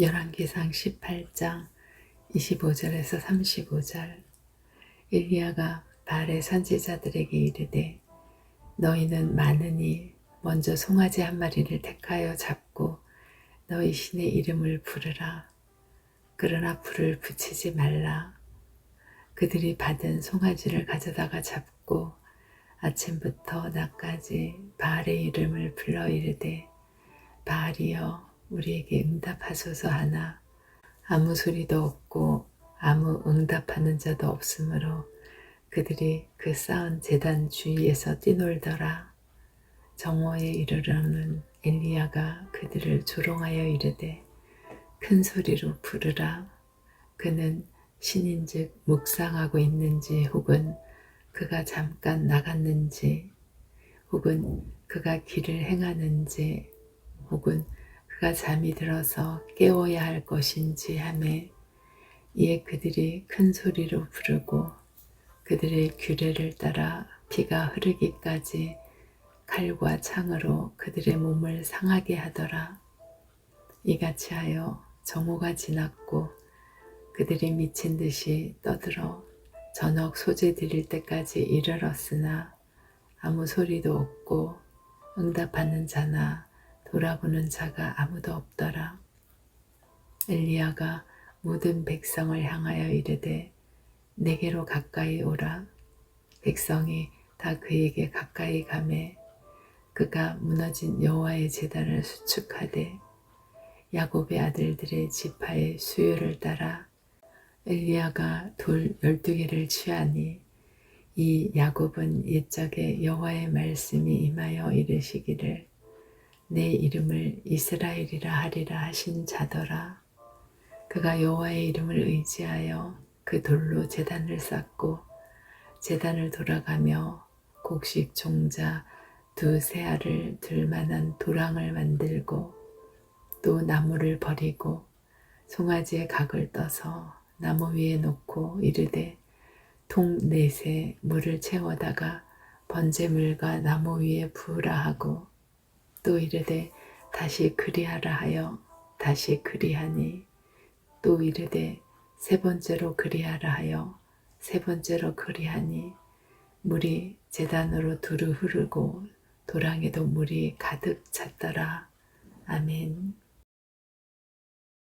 열왕기상 18장 25절에서 35절. 엘리야가 발의 선지자들에게 이르되 너희는 많으니 먼저 송아지 한 마리를 택하여 잡고 너희 신의 이름을 부르라. 그러나 불을 붙이지 말라. 그들이 받은 송아지를 가져다가 잡고 아침부터 낮까지 바알의 이름을 불러 이르되 바알이여 우리에게 응답하소서 하나 아무 소리도 없고 아무 응답하는 자도 없으므로 그들이 그 쌓은 재단 주위에서 뛰놀더라. 정오에 이르러는 엘리야가 그들을 조롱하여 이르되 큰 소리로 부르라. 그는 신인즉 묵상하고 있는지 혹은 그가 잠깐 나갔는지 혹은 그가 길을 행하는지 혹은 그가 잠이 들어서 깨워야 할 것인지 하매 이에 그들이 큰 소리로 부르고 그들의 규례를 따라 피가 흐르기까지 칼과 창으로 그들의 몸을 상하게 하더라. 이같이 하여 정오가 지났고 그들이 미친 듯이 떠들어 저녁 소재 드릴 때까지 이르렀으나 아무 소리도 없고 응답하는 자나 돌아보는 자가 아무도 없더라. 엘리야가 모든 백성을 향하여 이르되 내게로 가까이 오라. 백성이 다 그에게 가까이 가매 그가 무너진 여호와의 제단을 수축하되 야곱의 아들들의 지파의 수요를 따라 엘리야가 돌 열두 개를 취하니 이 야곱은 옛적에 여호와의 말씀이 임하여 이르시기를 내 이름을 이스라엘이라 하리라 하신 자더라. 그가 여호와의 이름을 의지하여 그 돌로 제단을 쌓고 제단을 돌아가며 곡식 종자 두 세 알을 들 만한 도랑을 만들고 또 나무를 버리고 송아지의 각을 떠서 나무 위에 놓고 이르되 통 넷에 물을 채워다가 번제물과 나무 위에 부으라 하고 또 이르되 다시 그리하라 하여 다시 그리하니 또 이르되 세 번째로 그리하라 하여 세 번째로 그리하니 물이 재단으로 두루 흐르고 도랑에도 물이 가득 찼더라. 아멘.